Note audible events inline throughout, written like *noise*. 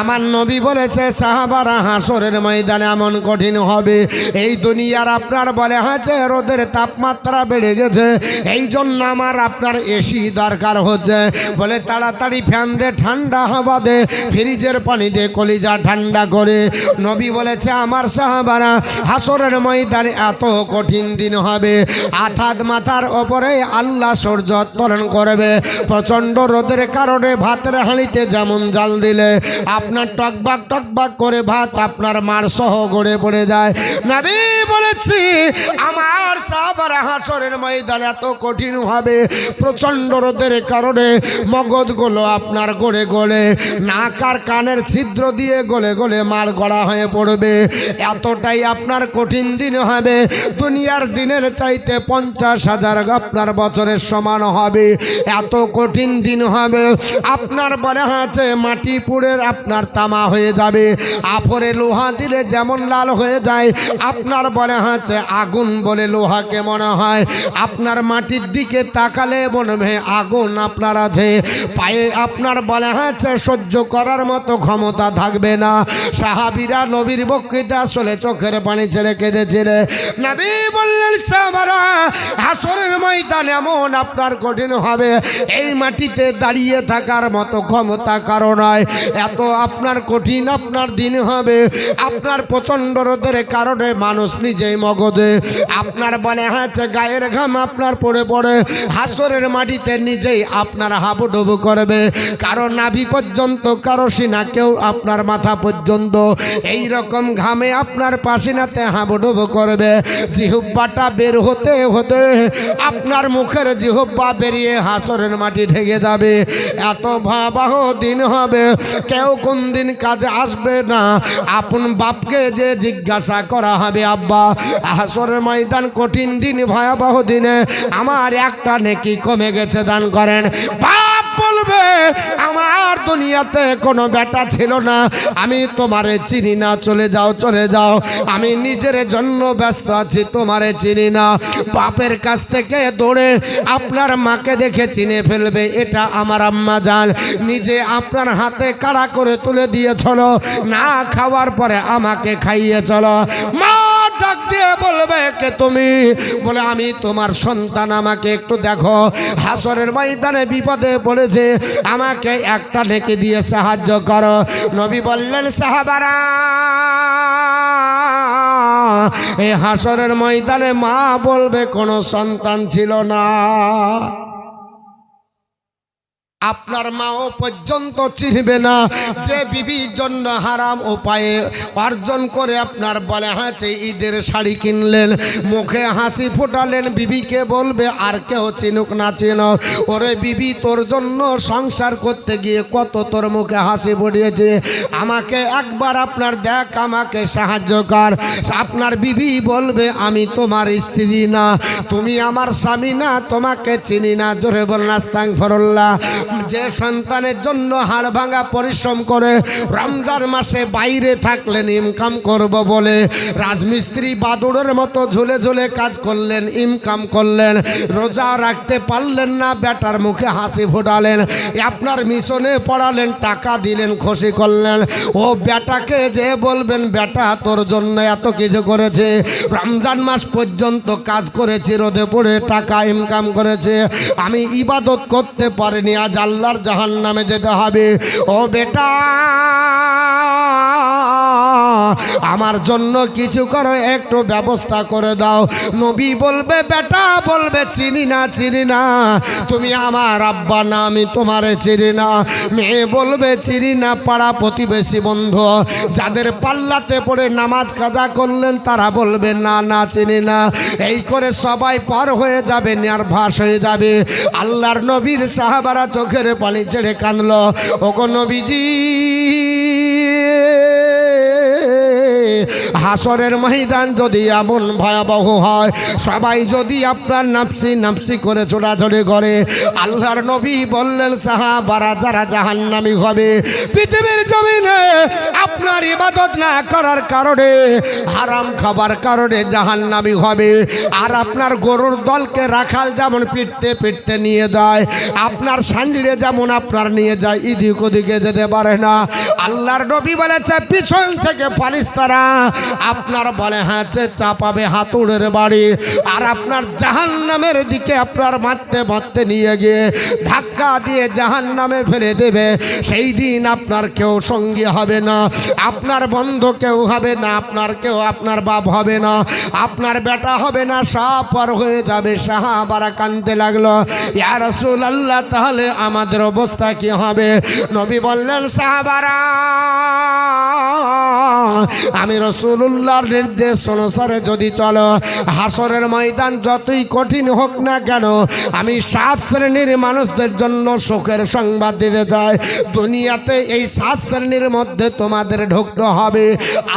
আমার নবী বলেছে, সাহাবারা হাসরের ময়দানে এমন কঠিন হবে। এই দুনিয়ার আপনার বলে হয়েছে, রোদের তাপমাত্রা বেড়ে গেছে। এই জন্য আমার আপনার এসি দরকার হচ্ছে। বলে তাড়াতাড়ি ফ্যান দে, ঠান্ডা হাওয়া দে, ফ্রিজের পানি দে, কলিজা ঠান্ডা করে। নবী বলেছে, আমার সাহাবারা হাসরের ময়দানে এত কঠিন দিন হবে। আথাত মাথার ওপরে আল্লাহ সূর্য উত্তোলন করবে। প্রচণ্ড রোদের কারণে ভাতের হাঁড়িতে যেমন জাল দিলে আপনার টকবাক টকবাক করে ভাত আপনার মার সহ গড়ে পড়ে যায়। নবী বলেছি, আমার সাহাবারা হাসরের ময়দান এত কঠিন হবে প্রচণ্ড রোদের কারণে মগজগুলো আপনার গড়ে গড়ে, নাক আর কানের ছিদ্র দিয়ে গলে গলে মার গড়া হয়ে পড়বে। এতটাই আপনার কঠিন দিন হবে, দুনিয়ার দিনের চাইতে পঞ্চাশ হাজার আপনার বছরের সমান হবে। এত কঠিন দিন হবে, আপনার বলে আছে মাটি পুড়ের আপনার তামা হয়ে যাবে। আফরে লোহা দিলে যেমন লাল হয়ে যায়, আপনার বলে আছে আগুন বলে লোহাকে মনে হয়? আপনার মাটির দিকে তাকালে মনে হয় আগুন আপনার আছে। পায়ে আপনার বলে আছে সহ্য করার মতো ক্ষমতা থাকবে না। সাহাবিরা নবীর বক্তৃতা আসলে চোখের পানি ছেড়ে কেঁদেছিলে। নবী বললেন, সাহাবারা, হাসরের ময়দান এমন আপনার কঠিন হবে। এই মাটিতে দাঁড়িয়ে থাকার মতো ক্ষমতা কারও নয় এত আপনার কঠিন আপনার দিন হবে। আপনার প্রচণ্ড রোদের কারণে মানুষ নিজেই মগজে আপনার বলে হয়েছে গায়ের ঘাম, আপনার পড়ে পড়ে। হাসরের মাটিতে নিজেই আপনার হাবুডুবু করবে। কারও নাভি পর্যন্ত, কারও সিনা, কেউ আপনার মাথা পর্যন্ত। এই রকম ঘামে আপনার পাশিনাতে হাবুডুবু করবে। জিহুব্বাটা বের হতে হতে আপনার মুখের জিহুব্বা বেরিয়ে হাসরের মাটি ঢেকে যাবে। এত ভয়াবহ দিন হবে। কেউ কোন দিন কাজে আসবে না। আপন বাপকে যে জিজ্ঞাসা করা হবে, আব্বা আসরের ময়দান কঠিন দিন, ভয়াবহ দিনে। আমার একটা নেকি কমে গেছে, দান করেন। বাপ বলবে, আমার দুনিয়াতে কোনো বেটা ছিল না। আমি তোমারে চিনি না, চলে যাও চলে যাও। আমি নিজের জন্য ব্যস্ত আছি, তোমারে চিনি না। বাপের কাছ থেকে দৌড়ে আপনার মাকে দেখে চিনে ফেলবে, এটা আমার আম্মা জান। নিজে আপনার হাতে কাড়া করে তুলে দিয়েছিল না খাওয়ার পরে আমাকে খাইয়ে চলো। মা ডাক দিয়ে বলবে কে তুমি? বলে, আমি তোমার সন্তান, আমাকে একটু দেখো। হাসরের ময়দানে বিপদে পড়েছে। আমাকে একটা ঢেকে দিয়ে সাহায্য করো। নবী বললেন, সাহাবারা, এই হাসরের ময়দানে মা বলবে, কোনো সন্তান ছিল না। আপনার মাও পর্যন্ত চিনবে না যে বিবির জন্য হারাম উপায়ে অর্জন করে আপনার বলে হাঁচে ঈদের শাড়ি কিনলেন, মুখে হাসি ফোটালেন, বিবিকে বলবে, আর কেউ চিনুক না চিন। ওরে বিবি, তোর জন্য সংসার করতে গিয়ে কত তোর মুখে হাসি ফুটিয়েছে। আমাকে একবার আপনার দেখ, আমাকে সাহায্য কর। আপনার বিবি বলবে, আমি তোমার স্ত্রী না, তুমি আমার স্বামী না, তোমাকে চিনি না। জোরে বল নাস্তাং ফরল্লা যে সন্তানের জন্য হাড় ভাঙা পরিশ্রম করে রমজান মাসে বাইরে থাকলেন ইনকাম করব বলে রাজমিস্ত্রি বাদুড়ের মতো ঝুলে ঝুলে কাজ করলেন, ইনকাম করলেন, রোজা রাখতে পারলেন না, বেটার মুখে হাসি ফোটালেন আপনার মিশনে পড়ালেন, টাকা দিলেন, খুশি করলেন। ও বেটাকে যে বলবেন, বেটা, তোর জন্য এত কিছু করেছে, রমজান মাস পর্যন্ত কাজ করেছি, রোদে পড়ে টাকা ইনকাম করেছে, আমি ইবাদত করতে পারিনি, আজ আল্লাহর জাহান নামে যেতে হবে। ও বেটা! আমার জন্য কিছু করো, একটু ব্যবস্থা করে দাও। নবী বলবে, বেটা, বলবে, চিনি না চিনি না। তুমি আমার আব্বা না, আমি তোমারে চিনি না। মেয়ে বলবে, চিনি না, পাড়া প্রতিবেশী বন্ধু। যাদের পাল্লাতে পড়ে নামাজ কাজা করলেন, তারা বলবে, না না, চিনি না। এই করে সবাই পার হয়ে যাবে, নির্ভাস হয়ে যাবে। আল্লাহর নবীর সাহাবারা চোখের পানি ছেড়ে কাঁদল। ওগো নবীজি! হাসরের ময়দান যদি এমন ভয়াবহ হয়, সবাই যদি আপনার নাপসি নাপসি করে ছোটাছড়ি করে, আল্লাহর নবী বললেন, সাহাবারা যারা জাহান্নামি হবে, পৃথিবীর জমিনে আপনার ইবাদত না করার কারণে, হারাম খাবার কারণে জাহান্নামি হবে। আর আপনার গরুর দলকে রাখাল যেমন পিটতে পিটতে নিয়ে যায়, আপনার সাঞ্জিরে যেমন আপনার নিয়ে যায় ইদিক ওদিকে যেতে পারে না। আল্লাহর নবী বলেছে, পিছন থেকে পালিস্তারা আপনার বলে হাঁচে চাপাবে হাতুড়ের বাড়ি। আর আপনার জাহান নামের দিকে আপনার মারতে মারতে নিয়ে গিয়ে ধাক্কা দিয়ে জাহান নামে ফেলে দেবে। সেই দিন আপনার কেউ সঙ্গী হবে না, আপনার বন্ধু কেউ হবে না, আপনার কেউ আপনার বাপ হবে না, আপনার বেটা হবে না সব পর হয়ে যাবে, সাহাবারা কানতে লাগল। ইয়া রসুল আল্লাহ তাহলে আমাদের অবস্থা কি হবে? নবী বললেন, সাহাবারা, আমি রসুল্লাহর নির্দেশ অনুসারে যদি চলো, হাসরের ময়দান যতই কঠিন হোক না কেন, আমি সাত শ্রেণির মানুষদের জন্য সুখের সংবাদ দিতে চাই। দুনিয়াতে এই সাত শ্রেণির মধ্যে তোমাদের ঢুকতে হবে।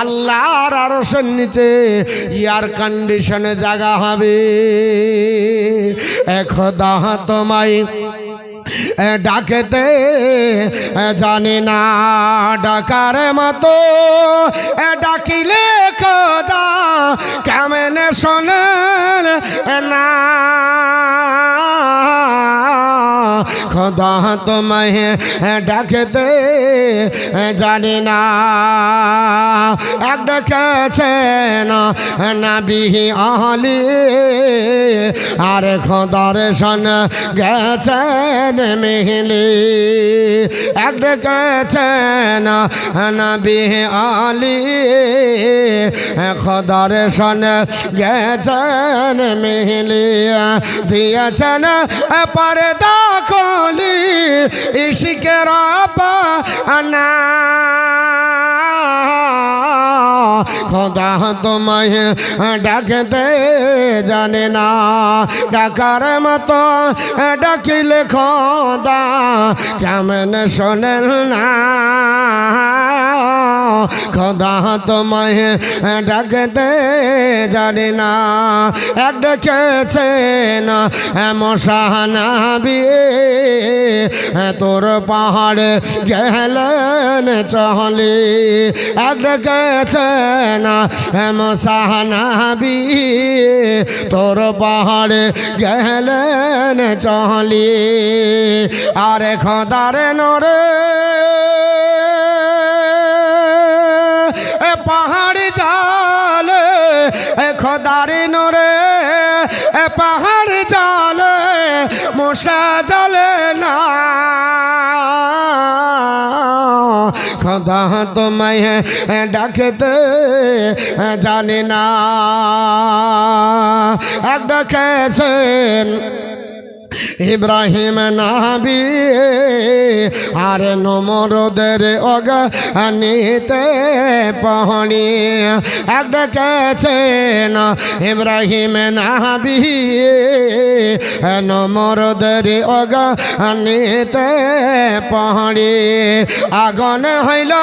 আল্লাহর আরসের নিচে এয়ার কন্ডিশনে জায়গা হবে। একদা তোমায় ডাকেতে জানি না ডাকার মতো। ডাকিলে খোদা কেমন শোনেন? না, খোদা তোমায় ডাকতে জানি না। এক ডেকেছেন নাবিহি আহলি, আর খোদার সন গেছেন মেহলি। এক ডেকেছেন আলি। খোদার সন গেছেন মেহলি। দিয়েছেন পরে দাখলি ইশিকের না খোদা তোমায় ডাকতে জানে না। ডাকার মতো ডাকিলে খোদা কেমন শোনেন না? খোদা তোমায় ডাকতে জানি না। এক ডেকেছেন মশাহানাবি তোর পাহাড়ে গেলেন চহলে। এক ডেকেছেন মশাহানাবি তোর পাহাড়ে গেলেন চহলে। আর খোদারে নরে পাহাড় জালে খোদারে নরে খোদা তোমায় ডাকতে জানি না। এক ডাকেছেন ইব্রাহিম নাবি, আর নমরদের অগানিতে পহনি। এক ডেকেছেন ইব্রাহিম নাবি, নমরদের অগানিতে পহনি। আগুন হইল,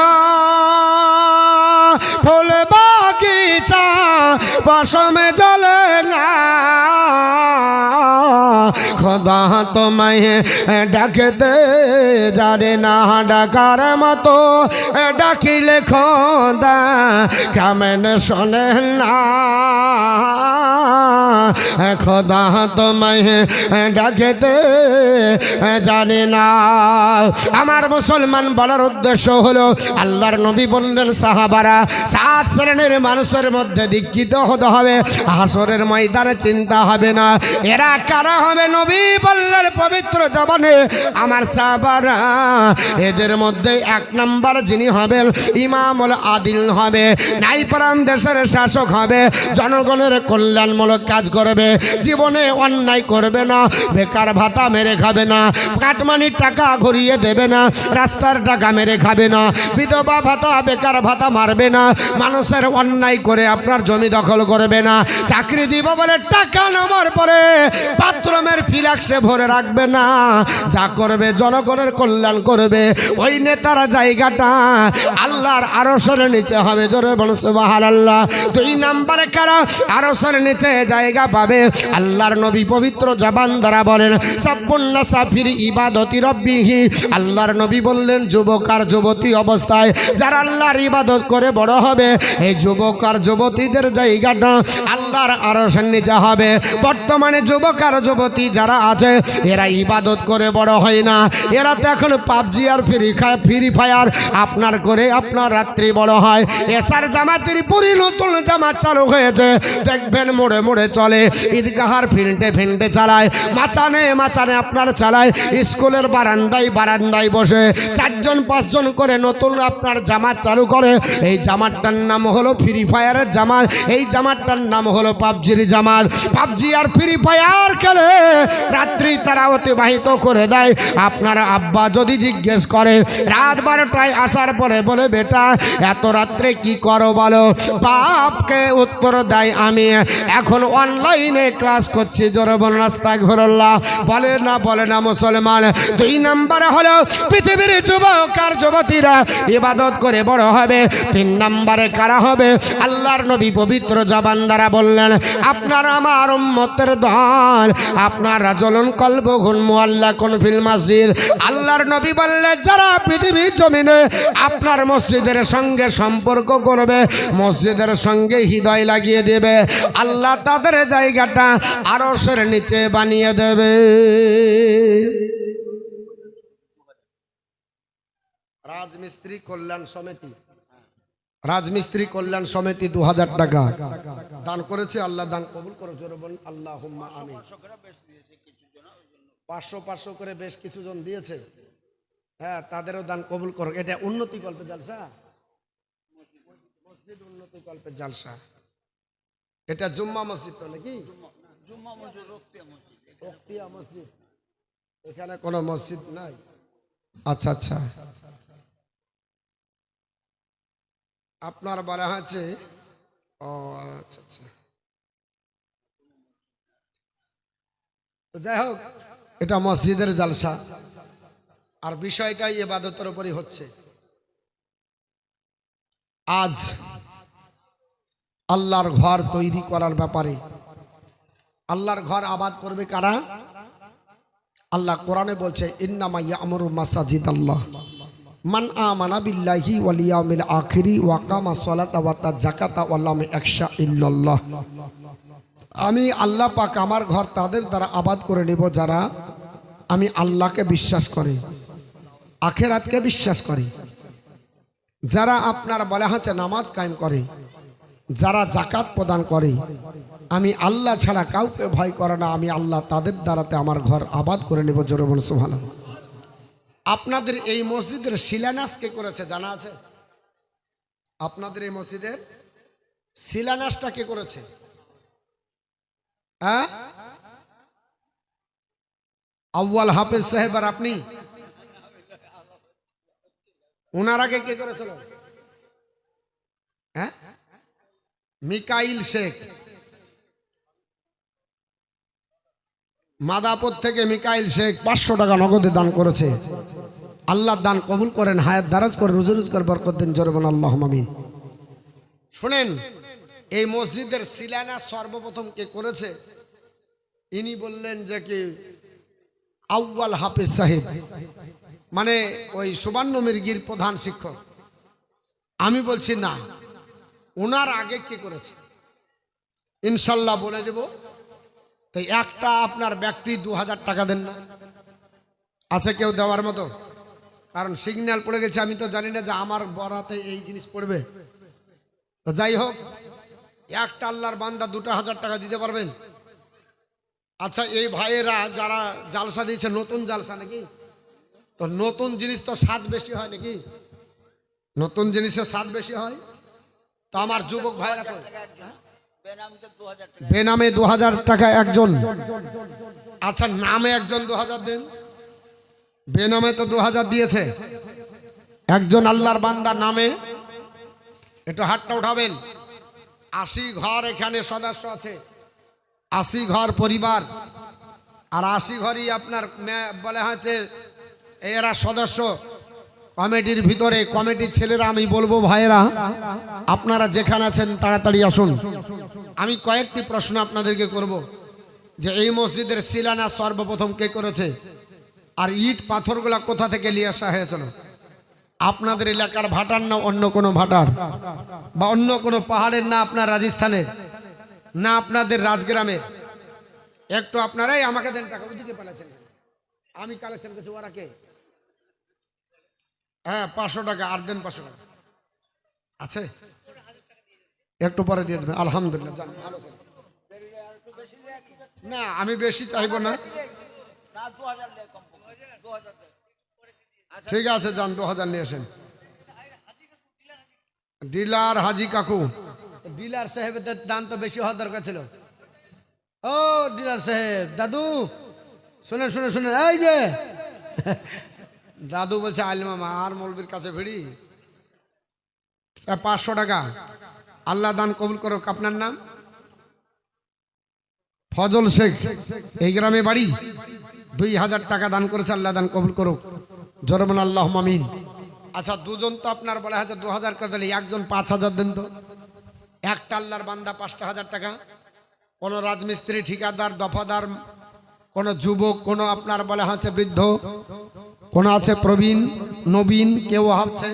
ফুল বাগিচা বসমে খোদা তোমায় ডাকতে জানে না ডাকার মতো ডাকিলে খোদা কেমন শোনে না? খোদা তোমায় ডাকতে জানে না। আমার মুসলমান বলার উদ্দেশ্য হলো, আল্লাহর নবী বললেন, সাহাবারা, সাত শ্রেণির মানুষের মধ্যে দীক্ষিত হতে হবে, হাসরের ময়দানে চিন্তা হবে না। এরা কারা হবে নবী? বললেন পবিত্র জবানে আমার সাহাবারা এদের মধ্যে এক নাম্বার যিনি হবেন ইমামুল আদিল হবে, নাইপারাম দেশের শাসক হবে, জনগণের কল্যাণমূলক কাজ করবে, জীবনে অন্যায় করবে না, বেকার ভাতা মেরে খাবে না, কাটমানির টাকা ঘুরিয়ে দেবে না, রাস্তার টাকা মেরে খাবে না, বিধবা ভাতা, বেকার ভাতা মারবে না, মানুষের অন্যায় করে আপনার জমি দখল করবে না, চাকরি দিব বলে টাকা নেওয়ার পরে বাথরুমের ফিলা বাক্সে ভরে রাখবে না। যা করবে জনগণের কল্যাণ করবে, ওই নেতার জায়গাটা আল্লাহর আরসের নিচে হবে। জোরে বলছে বাহার আল্লাহ দুই নাম্বারে কারা? আরসের নিচে জায়গা পাবে। আল্লাহর নবী পবিত্র জবান দ্বারা বলেন সাপুন্ন সাফির ইবাদতি রব্বিহি। আল্লাহর নবী বললেন, যুবক আর যুবতী অবস্থায় যারা আল্লাহর ইবাদত করে বড় হবে এই যুবক আর যুবতীদের জায়গাটা আল্লাহর আরসের নিচে হবে। বর্তমানে যুবক আর যুবতী যারা আছে। এরা ইবাদত করে বড় হয় না। এরা তো এখন পাবজি আর ফ্রি খায় ফ্রি ফায়ার। আপনার করে আপনার রাত্রি বড় হয়। এসার জামাতের পুরি নতুন জামাত চালু হয়েছে। দেখবেন মোড়ে মোড়ে চলে। ঈদগাহার ফিল্ডে ফিল্ডে চালায়। মাচানে মাচানে আপনার চালায়। স্কুলের বারান্দায় বারান্দায় বসে। চারজন, পাঁচজন করে নতুন আপনার জামাত চালু করে। এই জামাতটার নাম হলো ফ্রি ফায়ারের জামাত। এই জামাতটার নাম হলো পাবজির জামাত। পাবজি আর ফ্রি ফায়ার খেলে রাত্রি তারা অতিবাহিত করে দেয়। আপনার আব্বা যদি জিজ্ঞেস করে, রাত বারোটায় আসার পরে বলে, বেটা, এত রাত্রে কি করো বলো? বাপকে উত্তর দেয়, আমি এখন অনলাইনে ক্লাস করছি জোরবন রাস্তা ঘোরল্লা বলে, না বলে না, মুসলমান। দুই নম্বরে হলো, পৃথিবীর যুবক আর যুবতীরা ইবাদত করে বড় হবে। তিন নম্বরে কারা হবে? আল্লাহর নবী পবিত্র জবান দ্বারা বললেন, আপনার, আমার উম্মতের দল, আপনারা জ্বলন কল্প গুন মোয়াল্লা কোন ফিল মসজিদ? আল্লাহর নবী বললেন যারা পৃথিবীর জমিনে আপনার মসজিদের সঙ্গে সম্পর্ক করবে, মসজিদের সঙ্গে হৃদয় লাগিয়ে দেবে, আল্লাহ তাদের জায়গাটা আরসের নিচে বানিয়ে দেবে। রাজমিস্ত্রি কল্যাণ সমিতি। রাজমিস্ত্রি কল্যাণ সমিতি দু হাজার টাকা। দান করেছে, আল্লাহ দান কবুল করে, জোরে বলুন আল্লাহ আমি পাঁচশো পাঁচশো করে বেশ কিছু জন দিয়েছে। হ্যাঁ তাদেরও দান কবুল করো। এটা উন্নতি কল্পে জালসা? মসজিদ উন্নতি কল্পে জালসা। এটা জুম্মা মসজিদ তো নাকি? মসজিদ এখানে কোনো মসজিদ নাই। আচ্ছা আচ্ছা। আপনার বলা হচ্ছে ও আচ্ছা আচ্ছা। তো যাই হোক এটা মসজিদের জালসা। আর বিষয়টাই এবাদতের উপরই হচ্ছে। আজ আল্লাহর ঘর তৈরি করার ব্যাপারে আল্লাহর ঘর আবাদ করবে কারা? আল্লাহ কোরআনে বলছে মাসাজিদ আল্লাহ মান ইল্লাল্লাহ। আমি আল্লাহ পাক আমার ঘর তাদের দ্বারা আবাদ করে নেব যারা আমি আল্লাহকে বিশ্বাস করে, আখেরাতকে বিশ্বাস করে। যারা আপনার বলা হচ্ছে নামাজ কায়েম করে, যারা জাকাত প্রদান করে, আমি আল্লাহ ছাড়া কাউকে ভয় করে না, আমি আল্লাহ তাদের দ্বারাতে আমার ঘর আবাদ করে নেব, জোরে বল আপনাদের এই মসজিদের শিলান্যাস কে করেছে, জানা আছে? আপনাদের এই মসজিদের শিলান্যাসটা কে করেছে? হ্যাঁ? আউ্য়াল হাফেজ সাহেব আর আপনি? ওনার আগে কে করেছিল? হ্যাঁ? মিকাইল শেখ। মাদাপুর থেকে মিকাইল শেখ পাঁচশো টাকা নগদে দান করেছে। আল্লাহ দান কবুল করেন, হায়াত দারাজ করে, রুজু রোজগার বরকত দিন জরবান আল্লাহ মামিন শুনেন, এই মসজিদের শিলানা সর্বপ্রথম কে করেছে? ইনি বললেন যে কি আউ্য়াল হাফিজ সাহেব। মানে ওই সুবর্ণ মির্গির প্রধান শিক্ষক। আমি বলছি, না, ওনার আগে কে করেছে? ইনশাল্লাহ বলে দেব। তো একটা আপনার ব্যক্তি দু হাজার টাকা দেন না। আছে কেউ দেওয়ার মতো? কারণ সিগন্যাল পড়ে গেছে, আমি তো জানি না যে আমার বরাতে এই জিনিস পড়বে। তো যাই হোক, একটা আল্লাহর বান্দা দুটো হাজার টাকা দিতে পারবেন? আচ্ছা এই ভাইয়েরা যারা জালসা দিয়েছে, নতুন জালসা নাকি? তো নতুন জিনিস তো স্বাদ বেশি হয় নাকি? নতুন জিনিসের স্বাদ বেশি হয়? তো আমার যুবক ভাইয়েরা? বেনামে দু হাজার টাকা একজন। আচ্ছা নামে একজন দু হাজার দেন। বেনামে তো দু হাজার দিয়েছে। একজন আল্লাহর বান্দার নামে। একটু হাতটা উঠাবেন। আশি ঘর এখানে সদস্য আছে। আশি ঘর পরিবার। আর আশি ঘরই আপনার বলে হচ্ছে এরা সদস্য। কমিটির ভিতরে, কমিটির ছেলেরা, আমি বলব ভাইয়েরা, আপনারা যেখানে আছেন, তাড়াতাড়ি আসুন। আমি কয়েকটি প্রশ্ন আপনাদেরকে করব যে এই মসজিদের শিলানা সর্বপ্রথম কে করেছে? আর ইট পাথরগুলা কোথা থেকে নিয়ে আসা হয়েছিল? আপনাদের এলাকার ভাটার না অন্য কোনো ভাটার? বা অন্য কোনো পাহাড়ের না আপনার রাজস্থানের? না আপনাদের রাজগ্রামের। একটু আপনারাই আমাকে দেন টাকা ওইদিকে পালাচ্ছেন আমি কালেকশন করছি, ওরা কে? হ্যাঁ পাঁচশো টাকা, আর দেন পাঁচশো টাকা। আছে? একটু পরে দিয়ে দেবেন, আলহামদুলিল্লাহ ভালো না, আমি বেশি চাইব না। ঠিক আছে, যান, দু হাজার নিয়ে আসেন। ডিলার হাজি কাকু। ডিলার সাহেবের দাম তো বেশি হওয়ার দরকার ছিল। ও, ডিলার সাহেব, দাদু শুনে শুনে শুনে এই যে। *laughs* দাদু বলছে আলিমামা আর মৌলবীর কাছে ভিড়ি। পাঁচশো টাকা। আল্লাহ দান কবুল করো আপনার নাম? ফজল শেখ, এই গ্রামে বাড়ি। দুই হাজার টাকা দান করেছে, আল্লাহ দান কবুল করো জরমান আল্লাহ মামিন আচ্ছা দুজন তো আপনার বলে হাজার দু হাজার করে দিলে, একজন পাঁচ হাজার দিন তো। একটা আল্লাহর বান্দা পাঁচটা হাজার টাকা, কোনো রাজমিস্ত্রি, ঠিকাদার, দফাদার, কোনো যুবক, কোনো আপনার বলে হচ্ছে বৃদ্ধ, কোনো আছে প্রবীণ, নবীন, কেউ হচ্ছে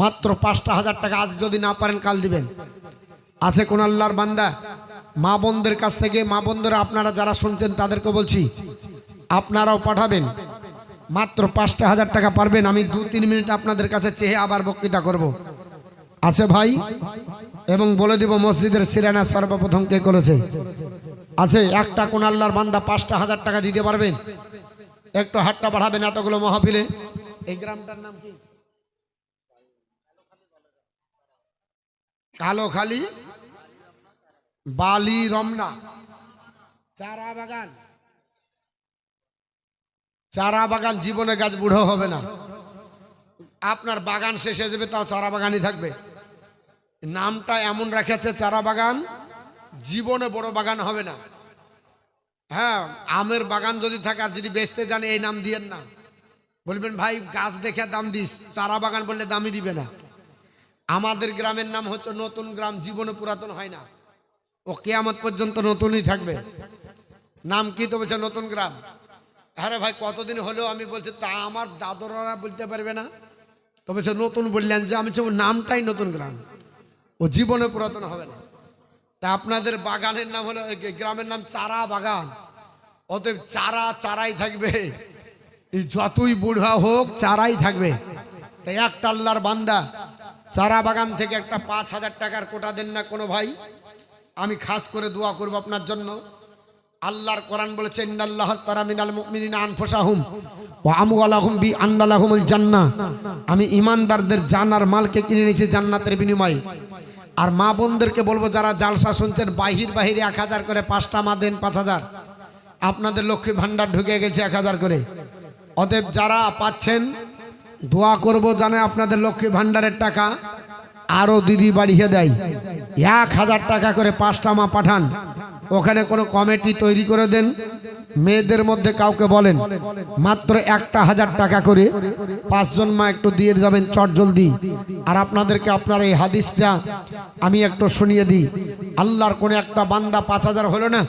মাত্র পাঁচটা হাজার টাকা আজ যদি না পারেন কাল দিবেন। আছে কোন আল্লাহর বান্দা? মা বোনদের কাছ থেকে, মা বোনদের আপনারা যারা শুনছেন তাদেরকে বলছি, আপনারাও পাঠাবেন। মাত্র পাঁচটা হাজার টাকা পারবেন, আমি দু তিন মিনিট আপনাদের কাছে চেয়ে আবার বক্তৃতা করব। আছে ভাই? এবং বলে দিব মসজিদের সিরানা সর্বপ্রথম কে করেছে? আছে, একটা কোন আল্লাহর বান্দা পাঁচটা হাজার টাকা দিতে পারবেন একটু হাতটা বাড়াবেন এতগুলো মহাফিলে। এই গ্রামটার নাম কি? কালোখালি বালি রমনা। চারা বাগান। চারা বাগান জীবনে গাছ বুড়ো হবে না। আপনার বাগান শেষ হয়ে যাবে, তাও চারা বাগানই থাকবে। নামটা এমন রেখেছে, চারা বাগান, জীবনে বড় বাগান হবে না। হ্যাঁ আমের বাগান যদি থাকে আর যদি বেচতে জানে, এই নাম দিয়েন না। বলবেন, ভাই, গাছ দেখে দাম দিস, চারা বাগান বললে দামই দিবে না। আমাদের গ্রামের নাম হচ্ছে নতুন গ্রাম, জীবনে পুরাতন হয় না। ও কেয়ামত পর্যন্ত নতুনই থাকবে। নাম কি তো বলছে? নতুন গ্রাম। আরে ভাই, কতদিন হলেও আমি বলছি, তা আমার দাদরা বলতে পারবে না। তো বলছে, নতুন বললেন যে, আমি নামটাই নতুন গ্রাম। ও জীবনে পুরাতন হবে না। তা আপনাদের বাগানের নাম হলো গ্রামের নাম চারা বাগান। অতএব চারা চারাই থাকবে। যতই বুড়া হোক, চারাই থাকবে। তাই একটা আল্লাহর বান্দা, চারা বাগান থেকে একটা পাঁচ হাজার টাকার কোটা দেন না কোনো ভাই। আমি খাস করে দোয়া করব আপনার জন্য। আল্লাহর কোরআন বলেছে মিনাল বি আমি ইমানদারদের জান আর মালকে কিনে নিয়েছি জান্নাতের বিনিময়ে। আর মা বোনদেরকে বলব, যারা জালসা শুনছেন, বাহির বাহিরে এক হাজার করে পাঁচটা মা দেন পাঁচ হাজার। আপনাদের লক্ষ্মী ভাণ্ডার ঢুকে গেছে এক হাজার করে। অতএব যারা পাচ্ছেন, দোয়া করব জানে আপনাদের লক্ষ্মী ভাণ্ডারের টাকা আরও দিদি বাড়িয়ে দেয়। এক হাজার টাকা করে পাঁচটা মা পাঠান। ওখানে কোনো কমিটি তৈরি করে দেন। মেয়েদের মধ্যে কাউকে বলেন, মাত্র একটা হাজার টাকা করে পাঁচজন মা একটু দিয়ে যাবেন, চট জলদি। আর আপনাদেরকে আপনার এই হাদিসটা আমি একটু শুনিয়ে দিই। আল্লাহর কোনো একটা বান্দা পাঁচ হাজার হলো না?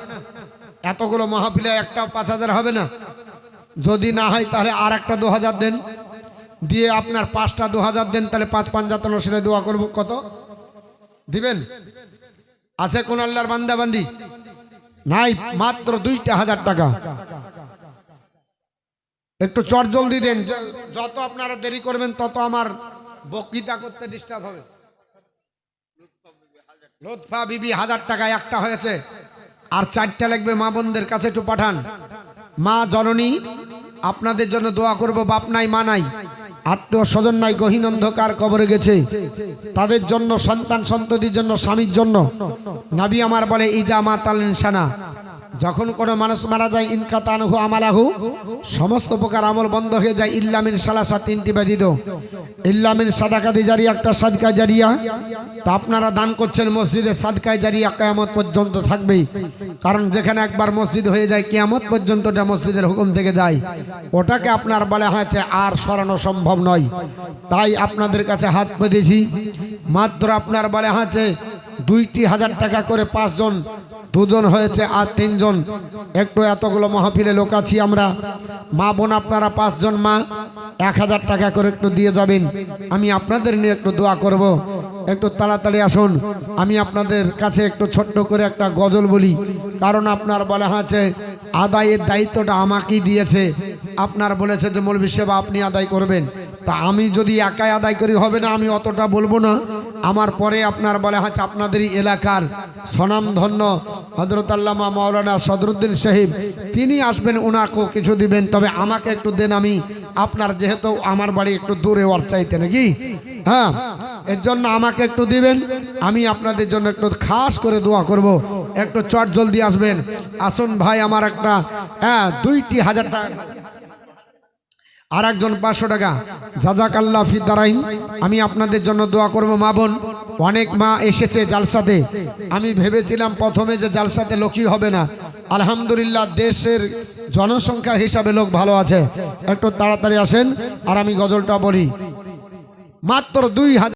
এতগুলো মাহফিলে একটা পাঁচ হাজার হবে না? যদি না হয় তাহলে আর একটা দু হাজার দেন। দিয়ে আপনার পাঁচটা দু হাজার দেন, তাহলে পাঁচ পাঞ্জাতন সেরে দোয়া করব। কত? দিবেন? আছে কোন আল্লাহর বান্দা বান্দি নাই, মাত্র দুইটা হাজার টাকা। একটু চট জলদি দেন যত আপনারা দেরি করবেন, তত আমার বক্তৃতা করতে ডিস্টার্ব হবে। লোৎফা বিবি, হাজার টাকা একটা হয়েছে। আর চারটা লাগবে মা বোনদের কাছে একটু পাঠান। মা জননী, আপনাদের জন্য দোয়া করব, বাপ নাই, মা নাই। আত্মীয় স্বজন নাই, গহীন অন্ধকার কবরে গেছে। তাদের জন্য, সন্তান সন্ততির জন্য, স্বামীর জন্য। নাবি আমার বলে, ইজা মা তালেন সানা। যখন কোনো মানুষ মারা যায় ইনকাতানহু আমালাহু, সমস্ত প্রকার আমল বন্ধ হয়ে যায় ইল্লামিন সালাসা তিনটি ব্যতীত। ইল্লামিন সাদাকাদি জারিয়া, একটা সাদকা জারিয়া। তা আপনারা দান করছেন মসজিদে, সাদকায় জারিয়া কেয়ামত পর্যন্ত থাকবেই। কারণ যেখানে একবার মসজিদ হয়ে যায়, কেয়ামত পর্যন্ত ওটা মসজিদের হুকুম থেকে যায়। ওটাকে আপনার বলা হয়েছে, আর সরানো সম্ভব নয়। তাই আপনাদের কাছে হাত পেতেছি মাত্র আপনার বলে হয়েছে, দুইটি হাজার টাকা করে পাঁচজন দুজন হয়েছে আর তিনজন। একটু এতগুলো মহাফিলে লোক আছি আমরা। মা বোন আপনারা পাঁচজন, মা, এক হাজার টাকা করে একটু দিয়ে যাবেন। আমি আপনাদের নিয়ে একটু দোয়া করব। একটু তাড়াতাড়ি আসুন। আমি আপনাদের কাছে একটু ছোট্ট করে একটা গজল বলি। কারণ আপনার বলা হয়েছে, আদায়ের দায়িত্বটা আমাকেই দিয়েছে। আপনার বলেছে যে মৌলবী সেবা আপনি আদায় করবেন। তা আমি যদি একাই আদায় করি, হবে না? আমি অতটা বলব না। আমার পরে আপনার বলে হচ্ছে আপনাদেরই এলাকার স্বনামধন্য হজরত আল্লামা মৌলানা সদরুদ্দিন সাহিব। তিনি আসবেন ওনাকেও কিছু দিবেন। তবে আমাকে একটু দেন আমি। আপনার যেহেতু আমার বাড়ি একটু দূরে ওর চাইতে নাকি? হ্যাঁ এর জন্য আমাকে একটু দিবেন। আমি আপনাদের জন্য একটু খাস করে দোয়া করব। একটু চট জলদি আসবেন। আসুন ভাই, আমার একটা হ্যাঁ দুইটি হাজার টাকা। আর একজন পাঁচশো টাকা। জাজাক আল্লাহ ফিদারাইন আমি আপনাদের জন্য দোয়া করব, মা বোন। অনেক মা এসেছে জালসাতে। আমি ভেবেছিলাম প্রথমে যে জালসাতে লোকই হবে না। আলহামদুলিল্লাহ, দেশের জনসংখ্যা হিসাবে লোক ভালো আছে। একটু তাড়াতাড়ি আসেন, আর আমি গজলটা বলি। মাত্র দুই হাজার